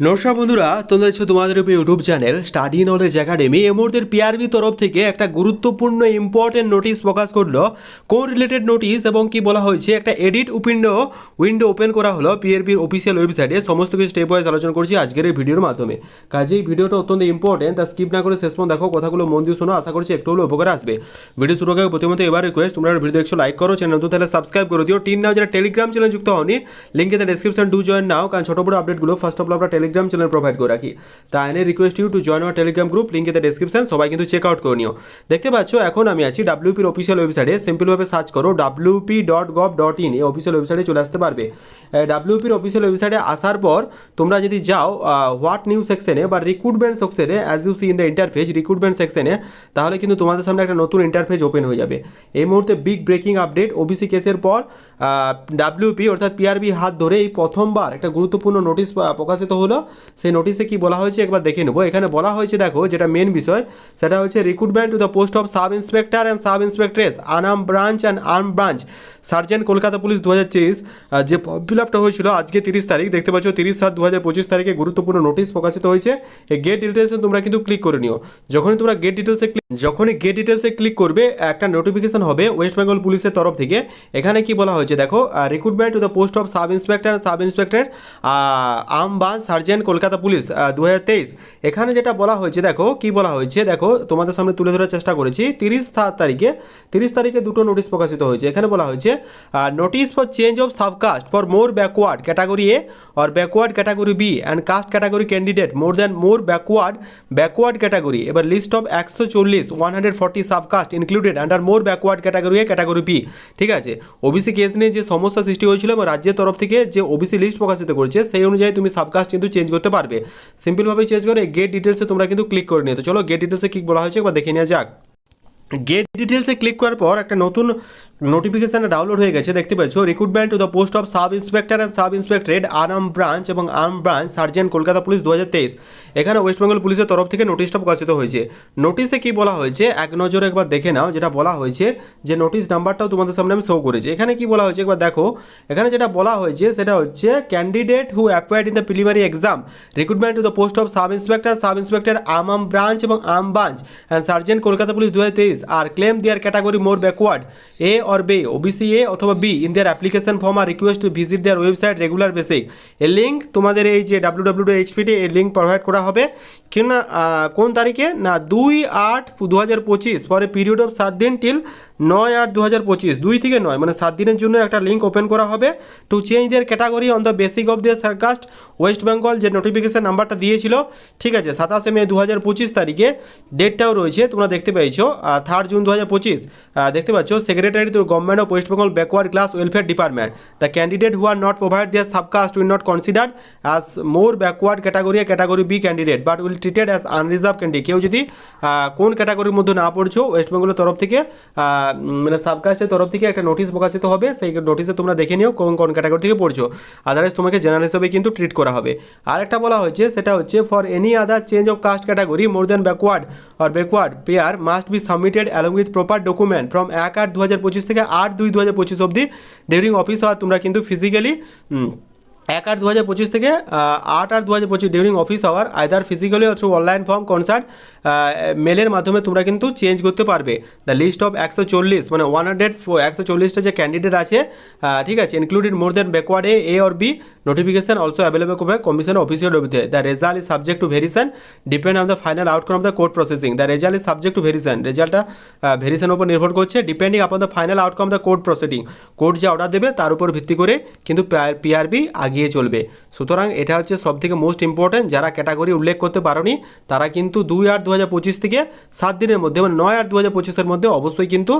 নমস্কার বন্ধুরা, তোমরা হচ্ছে তোমাদের উপর YouTube channel study knowledge academy. এই মুহূর্তে পিআরবি তরফ থেকে একটা গুরুত্বপূর্ণ ইম্পর্টেন্ট নোটিশ প্রকাশ করল। কোন রিলেটেড নোটিশ এবং কি বলা হয়েছে, একটা এডিট উইন্ডো উইন্ডো ওপেন করা হলো পিআরবির অফিসিয়াল ওয়েবসাইটে সমস্ত কিছু স্টেপ ওয়াইজ আলোচনা করছি আজকের এই ভিডিওর মাধ্যমে। কাজেই ভিডিওটা অত্যন্ত ইম্পর্টেন্ট তা স্কিপ না করে শেষ পর্যন্ত দেখো, কথাগুলো মন দিয়ে শোনো, আশা করছি একটু হলেও উপকার আসবে। ভিডিও শুরু করার প্রথমত এবার রিকোয়েস্ট তোমরা ভিডিও দেখছ লাইক করো চ্যানেল নতুন তাহলে সাবস্ক্রাইব করে দিও। টিন নাও, যারা টেলিগ্রাম চ্যানেল যুক্ত হওনি লিঙ্কে ডেসক্রিপশন ডু জয়েন নাও, কারণ ছোটো বড় আপডেটগুলো ফার্স্ট অফ অল আমরা টেলিগ্রাম চ্যানেল প্রোভাইড করে রাখি তাই এনে request you to join our Telegram group link in the description সবাই কিন্তু চেক আউট করে নিও দেখতে পাচ্ছ এখন আমি আছি ডাব্লিউপির অফিসিয়াল ওয়েবসাইটে সিম্পলভাবে সার্চ করো WP dot gov dot in এই অফিসিয়াল ওয়েবসাইটে চলে আসতে পারবে। ডাব্লিউপির অফিসিয়াল ওয়েবসাইটে আসার পর তোমরা যদি যাও হোয়াট নিউ সেকশনে বা রিক্রুটমেন্ট সেকশনে as you see in the interface recruitment সেকশনে তাহলে কিন্তু তোমাদের সামনে একটা নতুন ইন্টারফেস ওপেন হয়ে যাবে। এই মুহূর্তে বিগ ব্রেকিং আপডেট ওবিসি কেসের পর ডাব্লিউপি অর্থাৎ পিআরবি হাত ধরে এই প্রথমবার একটা গুরুত্বপূর্ণ নোটিশ প্রকাশিত হলো। সেই নোটিশে কি বলা হয়েছে? একবার দেখে নেব। এখানে বলা হয়েছে, দেখো, যেটা মেন বিষয়, সেটা হচ্ছে recruitment to the post of sub inspector and sub inspectress Anam branch and arm branch sergeant Kolkata police দু হাজার তেইশ যে ফিল হয়েছিল আজকে তিরিশ তারিখ, দেখতে পাচ্ছ তিরিশ সাত দু হাজার পঁচিশ তারিখে গুরুত্বপূর্ণ নোটিশ প্রকাশিত হয়েছে। এই গেট ডিটেলসে তোমরা কিন্তু ক্লিক করে নিও। যখনই তোমরা গেট ডিটেলসে ক্লিক যখনই গেট ডিটেলসে ক্লিক করবে, একটা নোটিফিকেশন হবে ওয়েস্ট বেঙ্গল পুলিশের তরফ থেকে। এখানে কি বলা হয়েছে? দেখো recruitment to the post of sub inspector sub inspector arm branch sergeant Kolkata police দু হাজার তেইশ। এখানে যেটা বলা হয়েছে, দেখো, কি বলা হয়েছে? দেখো, তোমাদের সামনে তুলে ধরার চেষ্টা করেছি। তিরিশ তারিখে তিরিশ তারিখে দুটো নোটিশ প্রকাশিত হয়েছে। এখানে বলা হয়েছে notice for change of subcaste for more backward category A or backward category B and caste category candidate more than more backward backward category এবার লিস্ট অফ একশো চল্লিশ one hundred forty subcaste included under more backward category A category B ঠিক আছে? OBC case নিয়ে যে সমস্যা সৃষ্টি হয়েছিল এবং রাজ্যের তরফ থেকে যে ওবিসি লিস্ট প্রকাশিত করেছে, সেই অনুযায়ী তুমি সাবকাস্ট কিন্তু চেঞ্জ করতে পারবে। সিম্পলভাবে চেঞ্জ করে গেট ডিটেলসে তোমরা কিন্তু ক্লিক করে নিও। তো চলো গেট ডিটেলসে কি বলা হয়েছে একবার দেখে নেওয়া যাক। গেট ডিটেলসে ক্লিক করার পর একটা নতুন নোটিফিকেশান ডাউনলোড হয়ে গেছে, দেখতে পাচ্ছ recruitment to the post of sub inspector and sub inspectorate arm branch এবং arm branch sergeant Kolkata police দু হাজার তেইশ। এখানে ওয়েস্ট বেঙ্গল পুলিশের তরফ থেকে নোটিশটা প্রকাশিত হয়েছে। নোটিশে কি বলা হয়েছে? এক নজরে একবার দেখে নাও যেটা বলা হয়েছে যে নোটিশ নাম্বারটাও তোমাদের সামনে আমি শো করেছি। এখানে কি বলা হয়েছে একবার দেখো, এখানে যেটা বলা হয়েছে সেটা হচ্ছে candidate who appeared in the preliminary exam recruitment to the post of sub inspector sub inspector arm branch এবং arm branch and sergeant Kolkata police দু হাজার তেইশ। Are claim their category more backward A or B OBC A অথবা B in their application form are request to visit their website regular basis এর link তোমাদের এই যে W W এইচপিটি এর link provide করা হবে। কিনা কোন তারিখে? না, দুই আট দু হাজার পঁচিশ, পরে পিরিয়ড অফ সাত দিন টিল নয় আট দু হাজার পঁচিশ, দুই থেকে নয় মানে সাত দিনের জন্য একটা লিঙ্ক ওপেন করা হবে। To change their category on the basis of their subcaste West Bengal যে নোটিফিকেশন নাম্বারটা দিয়েছিল, ঠিক আছে, সাতাশে মে দু হাজার পঁচিশ তারিখে ডেটটাও রয়েছে, তোমরা দেখতে পেয়েছ। থার্ড জুন দু হাজার পঁচিশ দেখতে পাচ্ছ secretary to government of West Bengal backward class welfare department the candidate who are not provide their subcaste will not consider as more backward category category B candidate but will treated as unreserved candidate কেউ যদি কোন ক্যাটাগরির মধ্যে না পড়ছো West বেঙ্গলের তরফ থেকে মানে সাবকাস্টের তরফ থেকে একটা নোটিশ প্রকাশিত হবে, সেই নোটিশে তোমরা দেখে নিও কোন কোন ক্যাটাগরি থেকে পড়ছো। আদারওয়াইজ তোমাকে জেনারেল হিসেবে কিন্তু ট্রিট করা হবে। আর একটা বলা হয়েছে, সেটা হচ্ছে for any other change of caste category more than backward or backward pair must be submitted along with proper document from এক আট দু হাজার পঁচিশ থেকে আট দুই দু হাজার পঁচিশ অবধি ডিউরিং অফিস আর তোমরা কিন্তু ফিজিক্যালি এক আট দু হাজার পঁচিশ থেকে আট আট দু হাজার পঁচিশ during office hour either physically through online form concert মেলের মাধ্যমে তোমরা কিন্তু চেঞ্জ করতে পারবে। দ্য লিস্ট অফ একশো চল্লিশ মানে ওয়ান হান্ড্রেড একশো চল্লিশটা যে ক্যান্ডিডেট আছে ঠিক আছে included more than backward A A or B notification also available করবে কমিশন অফিসিয়াল অফিসে the result is subject to variation depend on the final outcome of the court processing the result is subject to variation রেজাল্টটা ভেরিশনের উপর নির্ভর করছে depending upon the final outcome of the court proceeding court যে order দেবে, তার উপর ভিত্তি করে কিন্তু পিআরবি আগিয়ে চলবে। সুতরাং এটা হচ্ছে সব থেকে মোস্ট ইম্পর্ট্যান্ট যারা ক্যাটাগরি উল্লেখ করতে পারোনি, তারা কিন্তু দুই আট দু হাজার পঁচিশ থেকে সাত দিনের মধ্যে মানে নয় আট দু হাজার পঁচিশের মধ্যে অবশ্যই কিন্তু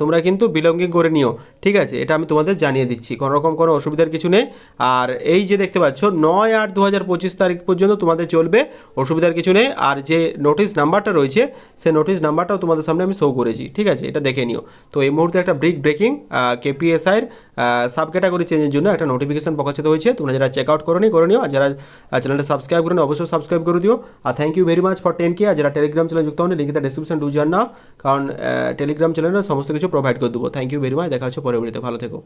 তোমরা কিন্তু বিলঙ্গিং করে নিও। ঠিক আছে? এটা আমি তোমাদের জানিয়ে দিচ্ছি। কোনো রকম কোনো অসুবিধার কিছু নেই। আর এই যে দেখতে পাচ্ছ, নয় আট দু হাজার পঁচিশ তারিখ পর্যন্ত তোমাদের চলবে, অসুবিধার কিছু নেই। আর যে নোটিশ নাম্বারটা রয়েছে, সেই নোটিশ নাম্বারটাও তোমাদের সামনে আমি শো করেছি। ঠিক আছে? এটা দেখে নিও। তো এই মুহূর্তে একটা ব্রিক ব্রেকিং কেপিএসআইয়ের সাব ক্যাটাগরি চেঞ্জের জন্য একটা নোটিফিকেশন প্রকাশিত হয়েছে, তোমরা যারা চেক আউট করো নি করে নিও। আর যারা চ্যানেলটা সাবস্ক্রাইব করে অবশ্যই সাবস্ক্রাইব করে দিও। আর thank you very much for ten K আর যারা টেলিগ্রাম চ্যানেল যুক্ত হন লিঙ্ক ডিসক্রিপশন ডু জান না কারণ টেলিগ্রাম চ্যানেলে সমস্ত কিছু প্রোভাইড করে দেবো। থ্যাংক ইউ ভেরি মাচ দেখা হচ্ছে পরে ভিডিওতে ভালো থেকো।